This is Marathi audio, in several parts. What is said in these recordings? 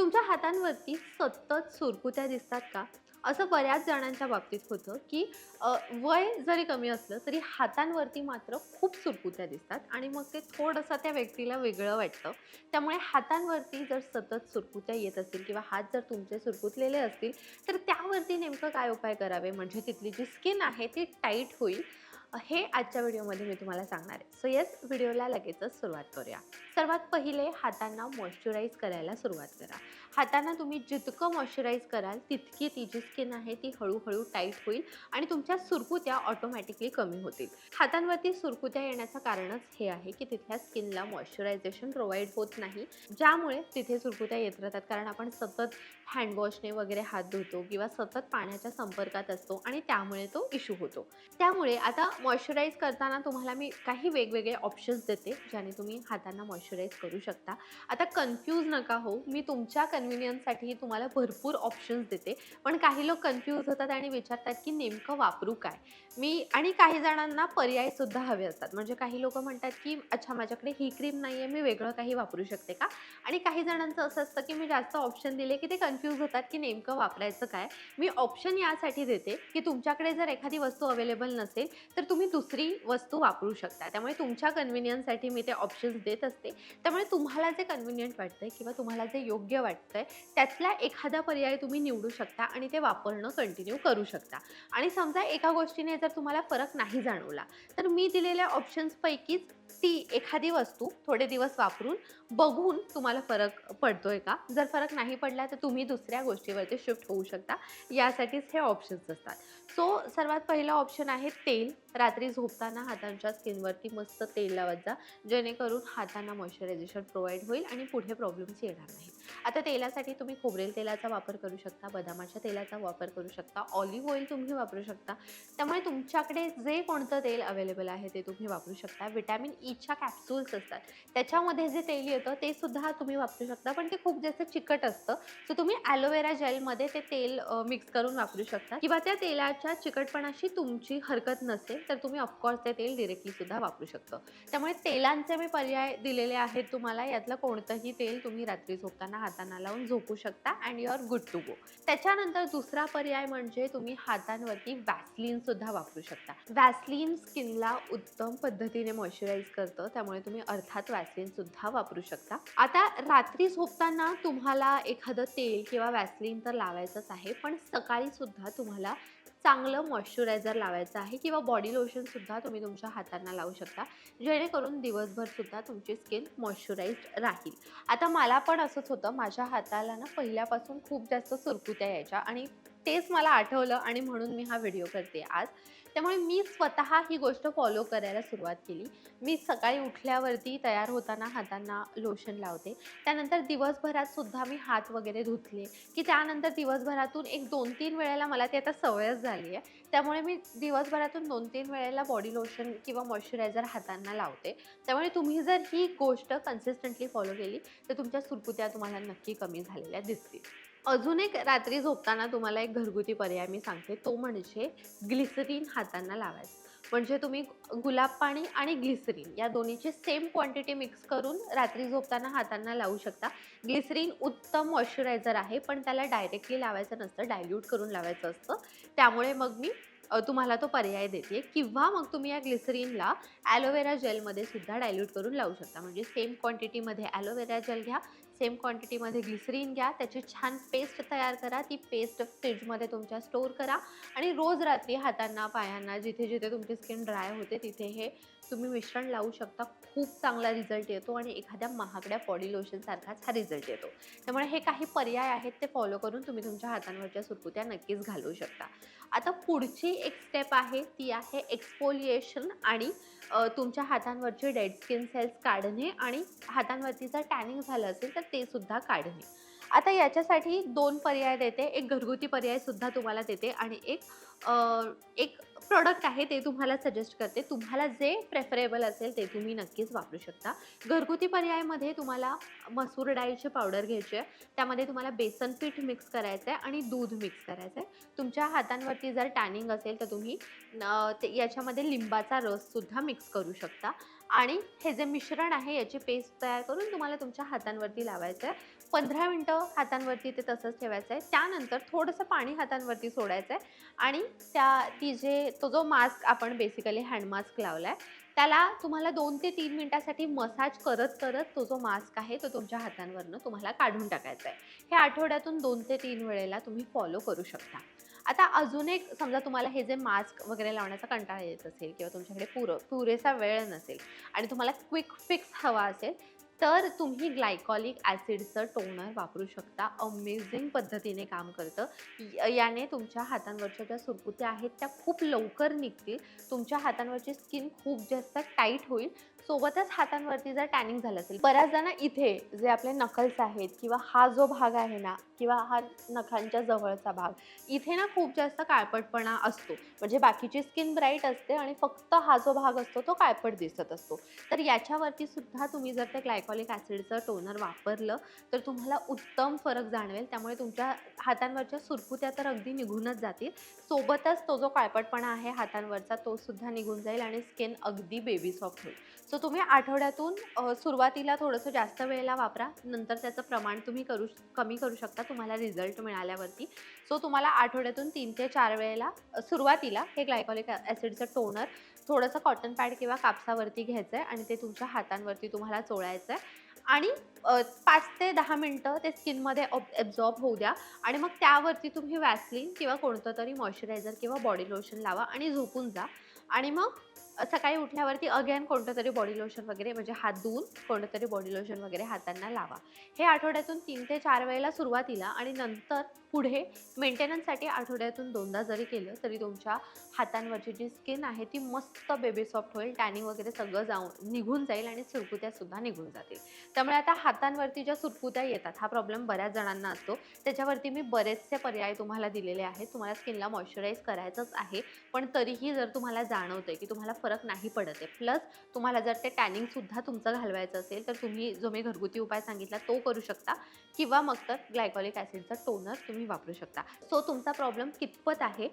तुमच्या हातांवरती सतत सुरकुत्या दिसतात का? असं बऱ्याच जणांच्या बाबतीत होतं की वय जरी कमी असलं तरी हातांवरती मात्र खूप सुरकुत्या दिसतात आणि मग ते थोडंसं त्या व्यक्तीला वेगळं वाटतं. त्यामुळे हातांवरती जर सतत सुरकुत्या येत असतील किंवा हात जर तुमचे सुरकुतलेले असतील तर त्यावरती नेमकं काय उपाय करावे? म्हणजे तिथली जी स्किन आहे ती टाईट होईल. हे आजच्या व्हिडिओमध्ये मी तुम्हाला सांगणार आहे. सो येस व्हिडिओला लगेचच सुरुवात करूया. सर्वात पहिले हातांना मॉइश्चराईज करायला सुरुवात करा. हातांना तुम्ही जितकं मॉइश्चराईज कराल तितकी ती जी स्किन आहे ती हळूहळू टाईट होईल आणि तुमच्या सुरकुत्या ऑटोमॅटिकली कमी होतील. हातांवरती सुरकुत्या येण्याचं कारणच हे आहे की तिथल्या स्किनला मॉइश्चरायझेशन प्रोव्हाइड होत नाही. ज्यामुळे तिथे सुरकुत्या येत राहतात. कारण आपण सतत हँडवॉशने वगैरे हात धुतो किंवा सतत पाण्याच्या संपर्कात असतो आणि त्यामुळे तो इश्यू होतो. त्यामुळे आता मॉइश्चराईज करताना तुम्हाला मी काही वेगवेगळे ऑप्शन्स देते ज्याने तुम्ही हातांना मॉइश्चराईज करू शकता. आता कन्फ्यूज नका हो मी तुमच्या कन्व्हिनियन्ससाठी तुम्हाला भरपूर ऑप्शन्स देते. पण काही लोक कन्फ्यूज होतात आणि विचारतात की नेमकं वापरू काय? मी आणि काही जणांना पर्यायसुद्धा हवे असतात. म्हणजे काही लोक म्हणतात की अच्छा माझ्याकडे ही क्रीम नाही आहे मी वेगळं काही वापरू शकते का? आणि काही जणांचं असं असतं की मी जास्त ऑप्शन दिले की ते कन्फ्यूज होतात की नेमकं वापरायचं काय. मी ऑप्शन यासाठी देते की तुमच्याकडे जर एखादी वस्तू अवेलेबल नसेल तर तुम्ही दुसरी वस्तू वापरू शकता. त्यामुळे तुमच्या कन्व्हिनियन्ससाठी मी ते ऑप्शन्स देत असते. त्यामुळे तुम्हाला जे कन्व्हिनियंट आहे किंवा तुम्हाला जे योग्य वाटतं आहे त्यातला एखादा पर्याय तुम्ही निवडू शकता आणि ते वापरणं कंटिन्यू करू शकता. आणि समजा एका गोष्टीने जर तुम्हाला फरक नाही जाणवला तर मी दिलेल्या ऑप्शन्सपैकीच ती एखादी वस्तू थोडे दिवस वापरून बघून तुम्हाला फरक पडतोय का? जर फरक नाही पडला तर तुम्ही दुसऱ्या गोष्टीवरती शिफ्ट होऊ शकता. यासाठीच हे ऑप्शन्स असतात. सो सर्वात पहिला ऑप्शन आहे तेल. रात्री झोपताना हातांच्या स्किनवरती मस्त तेल लावत जा जेणेकरून हातांना मॉइश्चरायझेशन प्रोव्हाइड होईल आणि पुढे प्रॉब्लेम्स येणार नाही आता तेलासाठी तुम्ही खोबरेल तेलाचा वापर करू शकता बदामाच्या तेलाचा वापर करू शकता ऑलिव्ह ऑइल तुम्ही वापरू शकता. त्यामुळे तुमच्याकडे जे कोणतं तेल अवेलेबल आहे ते तुम्ही वापरू शकता. विटॅमिन ईच्या e कॅप्सूल्स असतात. त्याच्यामध्ये जे तेल येतं ते सुद्धा तुम्ही वापरू शकता पण ते खूप जास्त चिकट असतं. सो तुम्ही ॲलोवेरा जेलमध्ये ते तेल मिक्स करून वापरू शकता. किंवा त्या तेलाच्या चिकटपणाशी तुमची हरकत नसेल तर तुम्ही ऑफकोर्स ते तेल डिरेक्टली सुद्धा वापरू शकता. त्यामुळे तेलांचे मी पर्याय दिलेले आहेत तुम्हाला. यातलं कोणतंही तेल तुम्ही रात्री झोपताना हातांना लावून झोपू शकता and your good to go त्याच्यानंतर दुसरा पर्याय म्हणजे तुम्ही हातांवरती वॅसलीन सुद्धा वापरू शकता. वॅसलीन स्किनला उत्तम पद्धतीने मॉइश्चराईज करतं. त्यामुळे तुम्ही अर्थात वॅसलीन सुद्धा वापरू शकता. आता रात्री झोपताना तुम्हाला एखादं तेल किंवा वॅसलीन तर लावायचंच आहे पण सकाळी सुद्धा तुम्हाला चांगलं मॉइश्चरायझर लावायचं आहे किंवा बॉडी लोशनसुद्धा तुम्ही तुमच्या हातांना लावू शकता. जेणेकरून दिवसभरसुद्धा तुमची स्किन मॉइश्चराईज राहील. आता मला पण असंच होतं माझ्या हाताला ना पहिल्यापासून खूप जास्त सुरकुत्या यायच्या आणि तेच मला आठवलं आणि म्हणून मी हा व्हिडिओ करते आज. त्यामुळे मी स्वतः ही गोष्ट फॉलो करायला सुरुवात केली. मी सकाळी उठल्यावरती तयार होताना हातांना लोशन लावते. त्यानंतर दिवसभरात सुद्धा मी हात वगैरे धुतले की त्यानंतर दिवसभरातून एक दोन तीन वेळेला मला ती आता सवयच झाली आहे त्यामुळे मी दिवसभरातून दोन तीन वेळेला बॉडी लोशन किंवा मॉइश्चरायझर हातांना लावते. त्यामुळे तुम्ही जर ही गोष्ट कन्सिस्टंटली फॉलो केली तर तुमच्या सुरकुत्या तुम्हाला नक्की कमी झालेल्या दिसतील. अजून एक रात्री झोपताना तुम्हाला एक घरगुती पर्याय मी सांगते. तो म्हणजे ग्लिसरीन हातांना लावायचं. म्हणजे तुम्ही गुलाब पाणी आणि ग्लिसरीन या दोन्हीची सेम क्वांटिटी मिक्स करून रात्री झोपताना हातांना लावू शकता. ग्लिसरीन उत्तम मॉइश्चरायझर आहे पण त्याला डायरेक्टली लावायचं नसतं डायल्यूट करून लावायचं असतं. त्यामुळे मग मी तुम्हाला तो पर्याय देते. किंवा मग तुम्ही या ग्लिसरीनला ॲलोवेरा जेलमध्ये सुद्धा डायल्यूट करून लावू शकता. म्हणजे सेम क्वांटिटीमध्ये ॲलोवेरा जेल घ्या सेम क्वांटिटीमध्ये ग्लिसरीन घ्या. त्याची छान पेस्ट तयार करा. ती पेस्ट फ्रीजमध्ये तुमच्या स्टोअर करा. आणि रोज रात्री हातांना पायांना जिथे जिथे तुमची स्किन ड्राय होते तिथे हे तुम्ही मिश्रण लावू शकता. खूप चांगला रिझल्ट येतो आणि एखाद्या महागड्या बॉडी लोशनसारखाच हा रिझल्ट येतो. त्यामुळे हे काही पर्याय आहेत ते फॉलो करून तुम्ही तुमच्या हातांवरच्या सुरकुत्या नक्कीच घालवू शकता. आता पुढची एक स्टेप आहे ती आहे एक्सपोलिएशन आणि तुमच्या हातांवरचे डेड स्किन सेल्स काढणे आणि हातांवरती जर टॅनिंग झालं असेल तर ते सुद्धा काढणे. आता याच्यासाठी दोन पर्याय देते. एक घरगुती पर्यायसुद्धा तुम्हाला देते आणि एक एक प्रोडक्ट आहे ते तुम्हाला सजेस्ट करते. तुम्हाला जे प्रेफरेबल असेल ते तुम्ही नक्कीच वापरू शकता. घरगुती पर्यायामध्ये तुम्हाला मसूर डाळीची पावडर घ्यायची आहे. त्यामध्ये तुम्हाला बेसन पीठ मिक्स करायचं आहे आणि दूध मिक्स करायचं आहे तुमच्या हातांवरती जर टॅनिंग असेल तर तुम्ही ते याच्यामध्ये लिंबाचा रससुद्धा मिक्स करू शकता. आणि हे जे मिश्रण आहे याची पेस्ट तयार करून तुम्हाला तुमच्या हातांवरती लावायचं आहे. पंधरा मिनटं हातांवरती ते तसंच ठेवायचं आहे. त्यानंतर थोडंसं पाणी हातांवरती सोडायचं आहे. आणि त्या ती जे तो जो मास्क आपण बेसिकली हँड मास्क लावला आहे त्याला तुम्हाला दोन ते तीन मिनटासाठी मसाज करत करत तो जो मास्क आहे तो तुमच्या हातांवरनं तुम्हाला काढून टाकायचा आहे. हे आठवड्यातून दोन ते तीन वेळेला तुम्ही फॉलो करू शकता. आता अजून एक समजा तुम्हाला हे जे मास्क वगैरे लावण्याचा कंटाळा येत असेल किंवा तुमच्याकडे पुर पुरेसा वेळ नसेल आणि तुम्हाला क्विक फिक्स हवा असेल तर तुम्ही ग्लायकॉलिक ॲसिडचं टोनर वापरू शकता. अमेझिंग पद्धतीने काम करतं. याने तुमच्या हातांवरच्या ज्या सुरकुत्या आहेत त्या खूप लवकर निघतील. तुमच्या हातांवरची स्किन खूप जास्त टाईट होईल. सोबतच हातांवरती जर टॅनिंग झालं असेल बऱ्याच जण इथे जे आपले नकल्स आहेत किंवा हा जो भाग आहे ना किंवा हा नखांच्या जवळचा भाग इथे ना खूप जास्त काळपटपणा असतो. म्हणजे बाकीची स्किन ब्राईट असते आणि फक्त हा जो भाग असतो तो काळपट दिसत असतो. तर याच्यावरती सुद्धा तुम्ही जर ते ग्लायकॉलिक ॲसिडचं टोनर वापरलं तर तुम्हाला उत्तम फरक जाणवेल. त्यामुळे तुमच्या हातांवरच्या सुरकुत्या तर अगदी निघूनच जातील. सोबतच तो जो काळपटपणा आहे हातांवरचा तो सुद्धा निघून जाईल आणि स्किन अगदी बेबी सॉफ्ट होईल. सो तुम्ही आठवड्यातून सुरुवातीला थोडंसं जास्त वेळेला वापरा. नंतर त्याचं प्रमाण तुम्ही करू कमी करू शकता. तुम्हाला रिझल्ट मिळाल्यावरती. सो तुम्हाला आठवड्यातून तीन ते चार वेळेला सुरुवातीला हे ग्लायकॉलिक ॲसिडचं टोनर थोडंसं कॉटन पॅड किंवा कापसावरती घ्यायचं आहे आणि ते तुमच्या हातांवरती तुम्हाला चोळायचं आहे आणि पाच ते दहा मिनटं ते स्किनमध्ये ॲब्झॉर्ब होऊ द्या. आणि मग त्यावरती तुम्ही वॅसलिन किंवा कोणतं तरी मॉइश्चरायझर किंवा बॉडी लोशन लावा आणि झोपून जा. आणि मग सकाळी उठल्यावरती अगेन कोणतं तरी बॉडी लोशन वगैरे म्हणजे हात धुवून कोणतं तरी बॉडी लोशन वगैरे हातांना लावा. हे आठवड्यातून तीन ते चार वेळेला सुरुवातीला आणि नंतर पुढे मेंटेनन्ससाठी आठवड्यातून दोनदा जरी केलं तरी तुमच्या हातांवरची जी स्किन आहे ती मस्त बेबी सॉफ्ट होईल टॅनिंग वगैरे सगळं जाऊन निघून जाईल आणि सुरकुत्यासुद्धा निघून जातील. त्यामुळे आता हातांवरती ज्या सुरकुत्या येतात हा प्रॉब्लेम बऱ्याच जणांना असतो. त्याच्यावरती मी बरेचसे पर्याय तुम्हाला दिलेले आहेत. तुम्हाला स्किनला मॉइश्चराईज करायचंच आहे. पण तरीही जर तुम्हाला जाणवतं की तुम्हाला फरक फरक नाही पडत आहे. प्लस तुम्हाला जर ते टॅनिंगसुद्धा तुमचं घालवायचं असेल तर तुम्ही जो मी घरगुती उपाय सांगितला तो करू शकता. किंवा मग तर ग्लायकॉलिक ॲसिडचा टोनर तुम्ही वापरू शकता. सो तुमचा प्रॉब्लेम कितपत आहे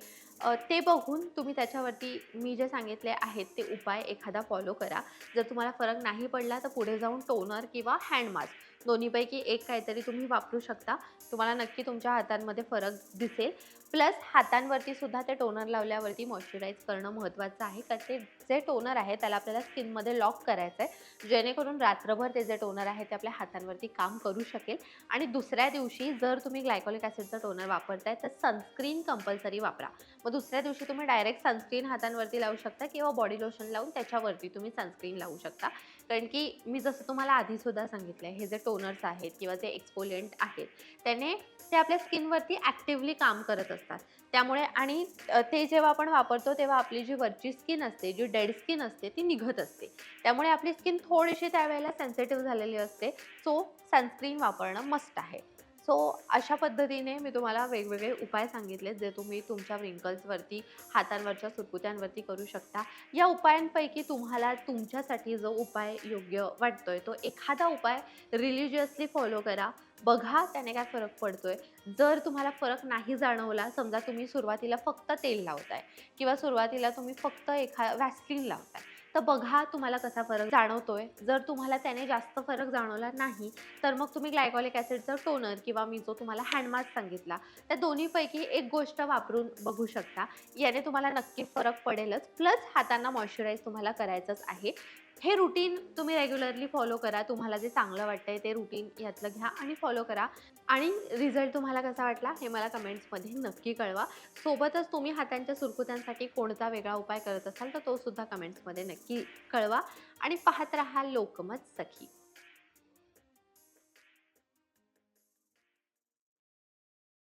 ते बघून तुम्ही त्याच्यावरती मी जे सांगितले आहेत ते उपाय एखादा फॉलो करा. जर तुम्हाला फरक नाही पडला तर पुढे जाऊन टोनर किंवा हँड मास्क दोन्हीपैकी एक काहीतरी तुम्ही वापरू शकता. तुम्हाला नक्की तुमच्या हातांमध्ये फरक दिसेल. प्लस हातांवरती सुद्धा ते टोनर लावल्यावरती मॉइश्चराईज करणं महत्त्वाचं आहे. कारण ते जे टोनर आहे त्याला आपल्याला स्किनमध्ये लॉक करायचं आहे जेणेकरून रात्रभर ते जे टोनर आहे ते आपल्या हातांवरती काम करू शकेल. आणि दुसऱ्या दिवशी जर तुम्ही ग्लायकॉलिक ॲसिडचा टोनर वापरताय तर सनस्क्रीन कंपल्सरी वापरा. मग दुसऱ्या दिवशी तुम्ही डायरेक्ट सनस्क्रीन हातांवरती लावू शकता किंवा बॉडी लोशन लावून त्याच्यावरती तुम्ही सनस्क्रीन लावू शकता. कारण की मी जसं तुम्हाला आधीसुद्धा सांगितलं आहे हे जे टोनर्स आहेत किंवा जे एक्सपोलियंट आहेत त्याने ते आपल्या स्किनवरती ॲक्टिवली काम करत असतात. त्यामुळे आणि ते जेव्हा आपण वापरतो तेव्हा आपली जी वरची स्किन असते जी डेड स्किन असते ती निघत असते. त्यामुळे आपली स्किन थोडीशी त्यावेळेला सेन्सिटिव्ह झालेली असते. सो सनस्क्रीन वापरणं मस्ट आहे. सो अशा पद्धतीने मी तुम्हाला वेगवेगळे उपाय सांगितले जे तुम्ही तुमच्या रिंकल्सवरती हातांवरच्या सुरकुत्यांवरती करू शकता. या उपायांपैकी तुम्हाला तुमच्यासाठी जो उपाय योग्य वाटतो आहे तो एखादा उपाय रिलिजियसली फॉलो करा. बघा त्याने काय फरक पडतोय. जर तुम्हाला फरक नाही जाणवला समजा तुम्ही सुरुवातीला फक्त तेल लावताय किंवा सुरुवातीला तुम्ही फक्त एखा वॅसलिन लावताय तर बघा तुम्हाला कसा फरक जाणवतोय. जर तुम्हाला त्याने जास्त फरक जाणवला नाही तर मग तुम्ही ग्लायकॉलिक ॲसिडचा टोनर किंवा मी जो तुम्हाला हँडमास्क सांगितला त्या दोन्हीपैकी एक गोष्ट वापरून बघू शकता. याने तुम्हाला नक्की फरक पडेलच. प्लस हातांना मॉइश्चराईज तुम्हाला करायचंच आहे. हे रुटीन तुम्ही रेग्युलरली फॉलो करा. तुम्हाला जे चांगलं वाटतंय ते रुटीन यातलं घ्या आणि फॉलो करा. आणि रिझल्ट तुम्हाला कसा वाटला हे मला कमेंट्समध्ये नक्की कळवा. सोबतच तुम्ही हातांच्या सुरकुत्यांसाठी कोणता वेगळा उपाय करत असाल तर तो सुद्धा कमेंट्समध्ये नक्की कळवा. आणि पाहत राहा लोकमत सखी.